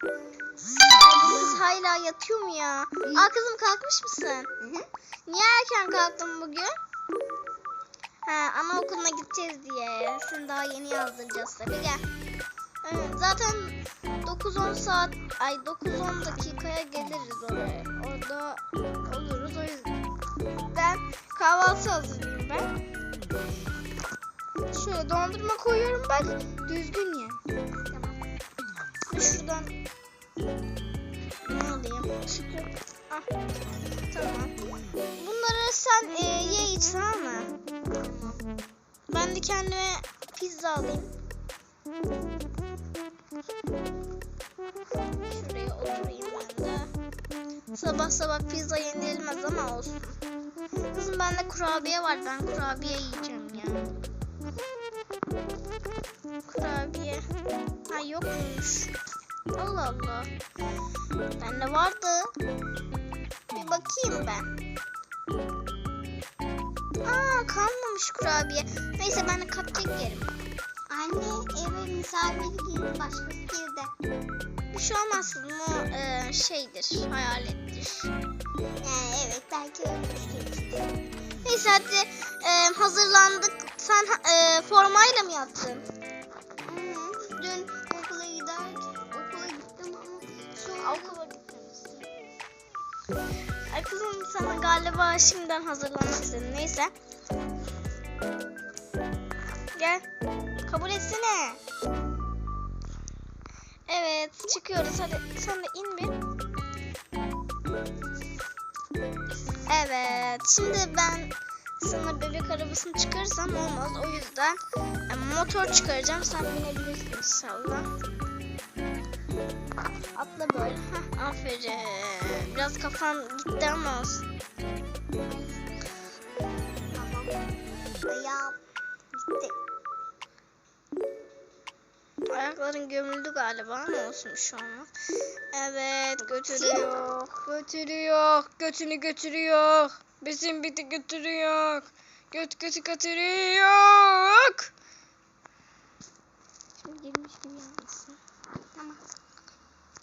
Kız hala yatıyor mu ya? Aa kızım kalkmış mısın? Niye erken kalktın bugün? Ha anaokuluna gideceğiz diye. Seni daha yeni yazdıracağız tabii gel. Evet, zaten 9-10 saat ay 9-10 dakikaya geliriz oraya. Orada oluruz o yüzden kahvaltı hazırlayayım ben. Şöyle dondurma koyuyorum bak. Düzgün Ah. Bunları sen e, ye iç tamam mı? Ben de kendime pizza alayım. Şuraya oturayım ben de. Sabah sabah pizza yenilmez ama olsun. Kızım bende kurabiye var. Ben kurabiye yiyeceğim ya. Kurabiye. Ha yokmuş. Allah Allah. Bende vardı. Bir bakayım ben. Aa kalmamış kurabiye. Neyse ben de cupcake yerim. Anne eve misafir girdi başkası girdi. Bir şey olmaz. Bu e, şeydir. Hayalettir. Yani evet belki ölmüştür. Neyse hadi e, hazırlandık. Sen e, formayla mı yattın? Okula gitmişsin. Ay kızım sana galiba şimdiden hazırlanmak istedim. Neyse. Gel. Kabul etsene. Evet çıkıyoruz. Hadi sen de in bir. Evet. Şimdi ben sana bebek arabasını çıkarırsam olmaz. O yüzden e, motor çıkaracağım. Sen binebilirsin inşallah. Atla böyle. Heh, aferin. Biraz kafan gitti ama olsun. tamam. Ayağım gitti. Ayakların gömüldü galiba ama olsun şu an. Evet götürüyor. Götürüyor. Götünü götürüyor. Bizim biti götürüyor. Göt götü götürüyor. Şimdi girmiş gibi yapmışsın. Tamam.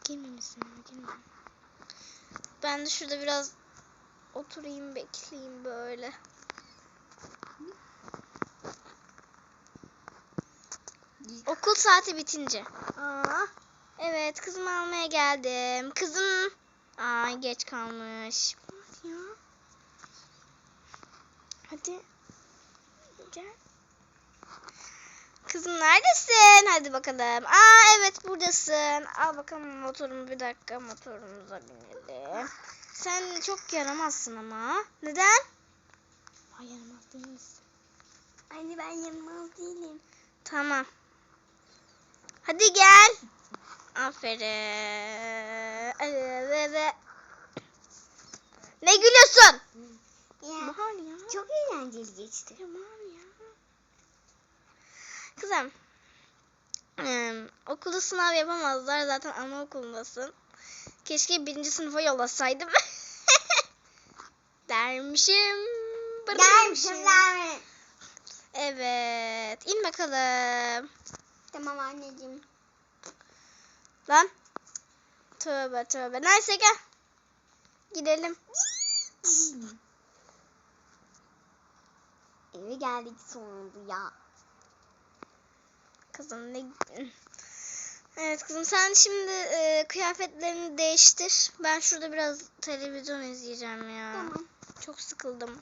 Girmemişsin girme. Ben de şurada biraz oturayım bekleyeyim böyle. Okul saati bitince. Aa, evet kızımı almaya geldim. Kızım. Aa geç kalmış. Hadi. Gel. Kızım neredesin? Hadi bakalım. Aa evet buradasın. Al bakalım motorumu bir dakika motorumuza binelim. Sen çok yaramazsın ama. Neden? Ay yaramaz değil misin? Anne ben yanılmaz değilim. Tamam. Hadi gel. Aferin. Ne gülüyorsun? Ya, Bahar ya. çok eğlenceli geçti. Ya. Kızım. em, okulda sınav yapamazlar. Zaten anaokulundasın. Keşke birinci sınıfa yollasaydım. Dermişim. Gelmişim lan. Evet. in bakalım. Tamam anneciğim. Lan. Tövbe tövbe. Neyse gel. Gidelim. Eve geldik sonunda ya. Kızım ne... Evet kızım sen şimdi e, kıyafetlerini değiştir. Ben şurada biraz televizyon izleyeceğim ya. Tamam. Çok sıkıldım.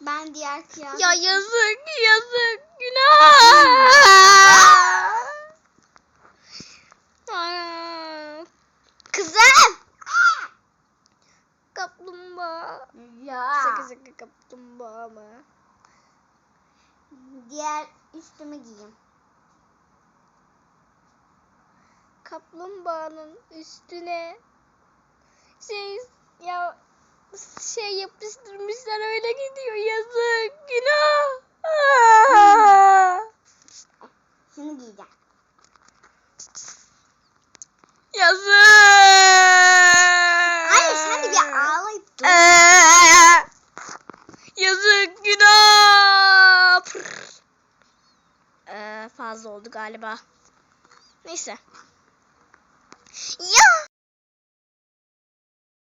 Ben diğer kıyafet... Ya yazık yazık günah. Kızım. Kaplumbağa. Ya. Sakı sakı kaplumbağa mı? Diğer üstümü giyeyim. Kaplumbağanın üstüne şey ya şey yapıştırmışlar öyle gidiyor yazık günah. Aa! Şunu giyeceğim. Yazık. Anne sen de bir ağlayıp dur. Ee, Yazık günah. Ee, fazla oldu galiba. Neyse. Ya!